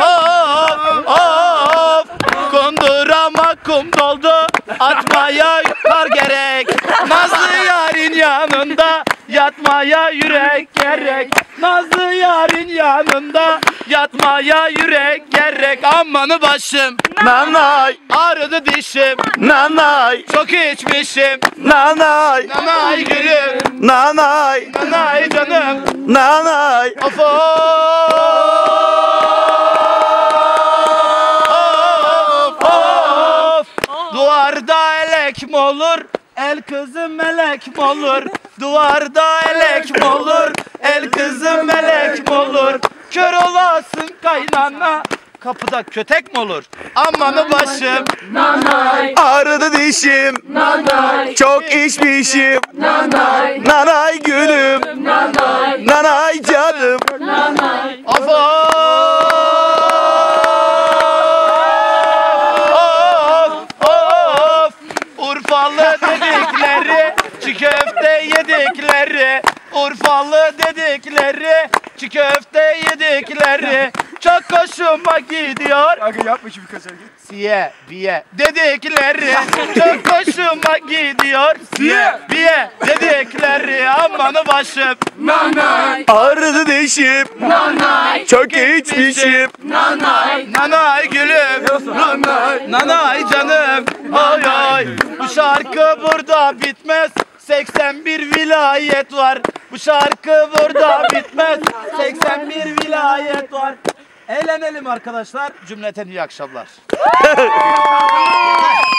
Of of Kundurama kum doldu Atmaya kar gerek Nazlı yarın yanında Yatmaya yürek gerek Nazlı yarın yanında Yatmaya yürek gerek Amanı başım Nanay, Ağrıdı dişim nanay, Çok içmişim nanay, Nanay gülüm nanay, Nanay canım nanay. Of of Duvarda elek mi olur? El kızım melek mi olur? Duvarda elek mi olur? El kızım melek mi olur? Kör olasın kaynana Kapıda kötek mi olur? Amanı başım Ağrıdı dişim, çok içmişim. Nanay gülüm, Urfalı dedikleri çiğ köfte yedikleri. Urfalı dedikleri çiğ köfte yedikleri Çok hoşuma gidiyor. Kanka yapma şu birkaç hareket. Siye biye dedikleri. Çok hoşuma gidiyor. Siye. Biye dedikleri. Amanı başım. Ağrıdı dişim, çok içmişim. Nanay. Gülüm. Nanay. Nanay canım. Ay ay Bu şarkı burada bitmez. 81 vilayet var. Bu şarkı burada bitmez. 81 vilayet var Eğlenelim arkadaşlar. Cümleten iyi akşamlar